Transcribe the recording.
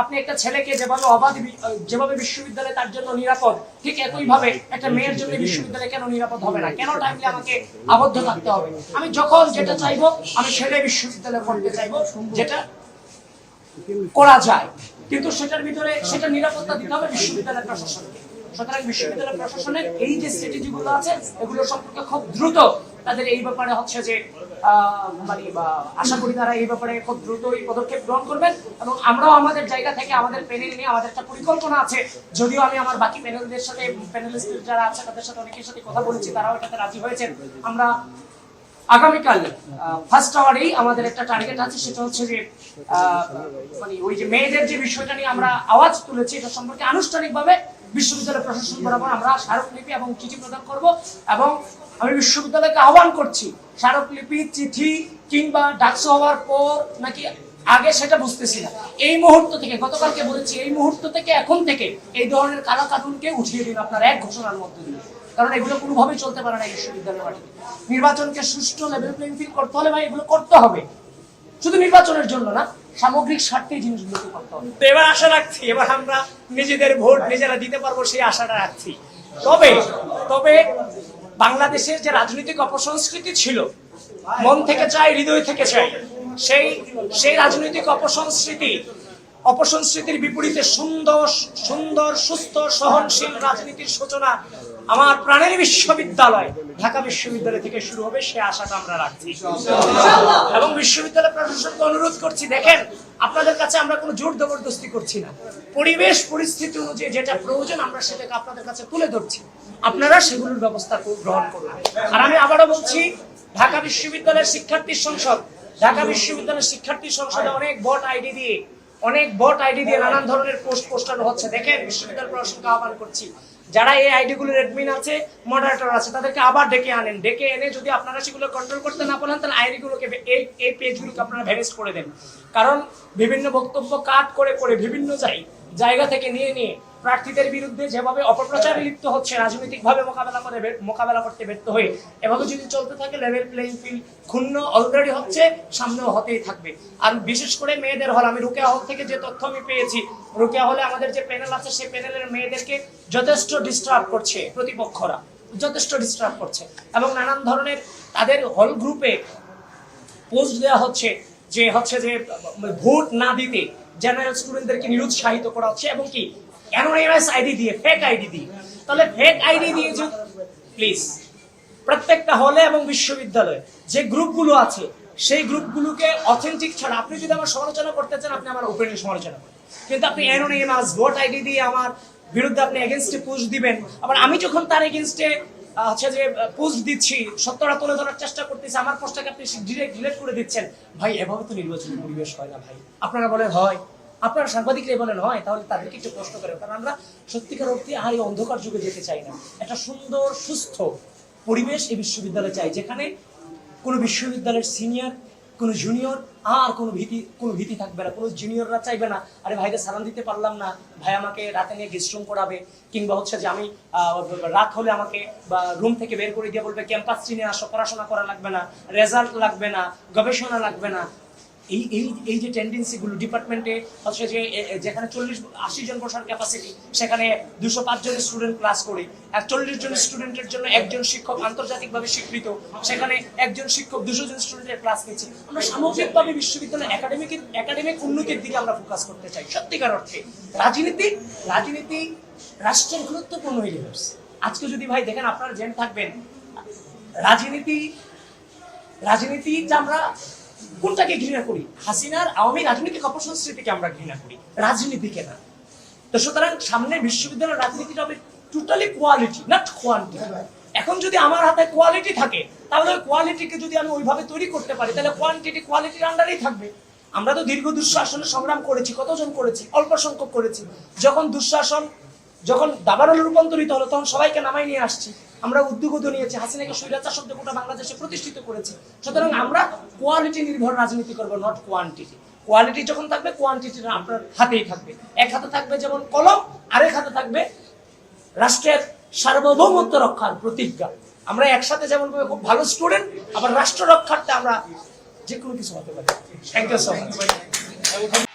আপনি একটা ছেলেকে যেভাবে অবাধ যেভাবে বিশ্ববিদ্যালয় তার জন্য নিরাপদ, ঠিক একইভাবে একটা মেয়ের জন্য বিশ্ববিদ্যালয় কেন নিরাপদ হবে না? কেন টাইমলি আমাকে আবদ্ধ থাকতে হবে? আমি যখন যেটা চাইব, আমি সেটাই বিশ্ববিদ্যালয়ে পড়তে চাইব, যেটা করা যায়। কিন্তু সেটার ভিতরে সেটা নিরাপত্তা দিতে হবে বিশ্ববিদ্যালয় প্রশাসনকে। সুতরাং বিশ্ববিদ্যালয় প্রশাসনের এই যে স্ট্র্যাটেজি গুলো আছে, এগুলো সম্পর্কে খুব দ্রুত তাদের এই ব্যাপারে হচ্ছে যে মানে আশা করি তারা এই ব্যাপারে খুব দ্রুত এই পদক্ষেপ গ্রহণ করবেন এবং আমরাও আমাদের জায়গা থেকে আমাদের প্যানেল নিয়ে আমাদের একটা পরিকল্পনা আছে। যদিও আমি আমার বাকি প্যানেলদের সাথে প্যানেলিস্ট যারা আছে তাদের সাথে অনেকের সাথে কথা বলেছি, তারাও এটাতে রাজি হয়েছেন। আমরা আগামীকাল ফার্স্ট আওয়ারেই আমাদের একটা টার্গেট আছে, সেটা হচ্ছে যে মানে ওই যে মেয়েদের যে বিষয়টা নিয়ে আমরা আওয়াজ তুলেছি, এটা সম্পর্কে আনুষ্ঠানিকভাবে বিশ্ববিদ্যালয় প্রশাসন বরাবর আমরা স্মারকলিপি এবং চিঠি প্রদান করব এবং আমি বিশ্ববিদ্যালয়কে আহ্বান করছি স্মারকলিপি চিঠি কিংবা ডাকসু হওয়ার পর নাকি আগে সেটা বুঝতেছি না। এই মুহূর্ত থেকে, গতকালকে বলেছি, এই মুহূর্ত থেকে, এখন থেকে এই ধরনের কালা কানুনকে উঠিয়ে দিন আপনার এক ঘোষণার মধ্যে দিয়ে। কারণ এগুলো কোনোভাবেই চলতে পারে না এই বিশ্ববিদ্যালয়ের মাটিতে নির্বাচনকে সুষ্ঠু লেভেল প্লেইং ফিল্ড করতে হলে ভাই এগুলো করতে হবে। শুধু নির্বাচনের জন্য না সামগ্রিক স্বার্থে জিনিসগুলো করতে হবে। তো এবার আশা রাখছি, এবার আমরা নিজেদের ভোট নিজেরা দিতে পারব সেই আশাটা রাখছি। তবে তবে বাংলাদেশের যে রাজনৈতিক অপসংস্কৃতি ছিল, মন থেকে চাই, হৃদয় থেকে চাই, সেই সেই রাজনৈতিক অপসংস্কৃতি অপসংস্কৃতির বিপরীতে সুন্দর সুন্দর, সুস্থ, সহনশীল রাজনীতির সূচনা আমার প্রাণের বিশ্ববিদ্যালয়, ঢাকা বিশ্ববিদ্যালয় থেকে শুরু হবে, সে আশাটা আমরা রাখছি। এবং বিশ্ববিদ্যালয় প্রশাসনকে অনুরোধ করছি, দেখেন, আপনাদের কাছে আমরা কোনো জোর জবরদস্তি করছি না। পরিবেশ, পরিস্থিতি অনুযায়ী যেটা প্রয়োজন, আমরা সেটাকে আপনাদের কাছে তুলে ধরছি। আপনারা সেগুলোর ব্যবস্থা গ্রহণ করুন। আর আমি আবারও বলছি, ঢাকা বিশ্ববিদ্যালয়ের শিক্ষার্থী সংসদ, ঢাকা বিশ্ববিদ্যালয়ের শিক্ষার্থী সংসদে অনেক বট আইডি দিয়ে অনেক বট আইডি দিয়ে নানান ধরনের পোস্ট পোস্টানো হচ্ছে। দেখেন, বিশ্ববিদ্যালয় প্রশাসনকে আহ্বান করছি। যারা এই আইডি গুলোর অ্যাডমিন আছে মডারেটর আছে, তাদেরকে আবার ডেকে আনেন। ডেকে এনে যদি আপনারা সেগুলো কন্ট্রোল করতে না পারেন তাহলে আইডি গুলোকে এই এই পেজগুলোকে আপনারা ভ্যানিশ করে দেন। কারণ বিভিন্ন বক্তব্য কাট করে করে বিভিন্ন জায়গায় জায়গা থেকে নিয়ে নিয়ে প্রার্থীদের বিরুদ্ধে যেভাবে অপপ্রচারে লিপ্ত হচ্ছে, রাজনৈতিকভাবে মোকাবেলা করে মোকাবেলা করতে ব্যর্থ হয়ে, এভাবে যদি চলতে থাকে লেভেল প্লেইং ফিল্ড ক্ষুণ্ণ অলরেডি হচ্ছে, সামনেও হতেই থাকবে। আর বিশেষ করে মেয়েদের হল, আমি রুকেয়া হল থেকে যে তথ্য আমি পেয়েছি, রুকেয়া হলে আমাদের যে প্যানেল আছে, সেই প্যানেলের মেয়েদেরকে যথেষ্ট ডিস্টার্ব করছে প্রতিপক্ষরা, যথেষ্ট ডিস্টার্ব করছে। এবং নানান ধরনের তাদের হল গ্রুপে পোস্ট দেওয়া হচ্ছে যে হচ্ছে যে ভোট না দিতে জেনারেল স্টুডেন্টদেরকে নিরুৎসাহিত করা হচ্ছে এবং কি অ্যানোনিমাস আইডি দিয়ে ফেক আইডি দিয়ে। তাহলে ফেক আইডি দিয়ে যে প্লিজ প্রত্যেকটা হলে এবং বিশ্ববিদ্যালয়ে যে গ্রুপগুলো আছে, সেই গ্রুপগুলোকে অথেন্টিক ছাড়া, আপনি যদি আমার সমালোচনা করতে চান, আপনি আমার ওপেনলি সমালোচনা করেন। কিন্তু আপনি অ্যানোনিমাস ভোট আইডি দিয়ে আমার বিরুদ্ধে আপনি এগেনস্টে পোস্ট দিবেন। আবার আমি যখন তার এগেনস্টে হচ্ছে যে পোস্ট দিচ্ছি, সত্যটা তুলে ধরার চেষ্টা করতেছি, আমার পোস্টটাকে আপনি ডিরেক্ট ডিলেট করে দিচ্ছেন। ভাই, এভাবে তো নির্বাচনী পরিবেশ হয় না ভাই। আপনারা বলেন, হয়। আপনারা সাংবাদিকরাই বলেন, হয়। তাহলে তাদেরকে একটু প্রশ্ন করেন, কারণ আমরা সত্যিকার অর্থে আর এই অন্ধকার যুগে যেতে চাই না। একটা সুন্দর, সুস্থ পরিবেশ এই বিশ্ববিদ্যালয়ে চাই, যেখানে কোনো বিশ্ববিদ্যালয়ের সিনিয়র কোনো জুনিয়র আর কোনো ভীতি কোনো ভীতি থাকবে না, কোনো জুনিয়ররা চাইবে না, আরে ভাইকে সালাম দিতে পারলাম না, ভাই আমাকে রাতে নিয়ে গেস্ট রুম করাবে, কিংবা হচ্ছে যে আমি রাত হলে আমাকে, বা রুম থেকে বের করে দিয়ে বলবে ক্যাম্পাস চিনে আসো, পড়াশোনা করা লাগবে না রেজাল্ট লাগবে না, গবেষণা লাগবে না এই এই এই যে টেন্ডেন্সিগুলো ডিপার্টমেন্টে হচ্ছে যে যেখানে চল্লিশ, আশি জন বসার ক্যাপাসিটি সেখানে দুশো জন স্টুডেন্ট ক্লাস করে, আর চল্লিশ জন স্টুডেন্টের জন্য একজন শিক্ষক আন্তর্জাতিকভাবে স্বীকৃত, সেখানে একজন শিক্ষক দুশো জন স্টুডেন্টের ক্লাস নিচ্ছে। আমরা সামগ্রিকভাবে বিশ্ববিদ্যালয় একাডেমিক একাডেমিক উন্নতির দিকে আমরা ফোকাস করতে চাই, সত্যিকার অর্থে। রাজনীতি রাজনীতি রাষ্ট্রের গুরুত্বপূর্ণ এলিমেন্টস আজকে যদি ভাই দেখেন, আপনারা জেনে থাকবেন, রাজনীতি রাজনীতি যে আমরা কোনটাকে ঘৃণা করি? হাসিনার আওয়ামী রাজনৈতিক অপসংস্কৃতিকে আমরা ঘৃণা করি। রাজনীতিকে না। তো সুতরাং সামনে বিশ্ববিদ্যালয়ের রাজনীতিটা হবে টোটালি কোয়ালিটি নট কোয়ান্টিটি এখন যদি আমার হাতে কোয়ালিটি থাকে, তাহলে ওই কোয়ালিটিকে যদি আমি ওইভাবে তৈরি করতে পারি, তাহলে কোয়ান্টিটি কোয়ালিটির আন্ডারেই থাকবে। আমরা তো দীর্ঘ দুঃশাসনে সংগ্রাম করেছি, কতজন করেছি? অল্প সংখ্যক করেছি। যখন দুঃশাসন যখন দাবানলে রূপান্তরিত হলো, তখন সবাইকে নামাই নিয়ে আসছি। আমরা উদ্যোগও নিয়েছি, হাসিনাকে স্বৈরাচার শব্দ গোটা বাংলাদেশে প্রতিষ্ঠিত করেছি। সুতরাং আমরা কোয়ালিটি নির্ভর রাজনীতি করব নট কোয়ান্টিটি কোয়ালিটি যখন থাকবে কোয়ান্টিটিটা আপনার হাতেই থাকবে। এক হাতে থাকবে যেমন কলম, আরেক হাতে থাকবে রাষ্ট্রের সার্বভৌমত্ব রক্ষার প্রতিজ্ঞা। আমরা একসাথে যেমন খুব ভালো স্টুডেন্ট আবার রাষ্ট্র রক্ষার্থে আমরা যে কোনো কিছু হতে পারি। Thank you so much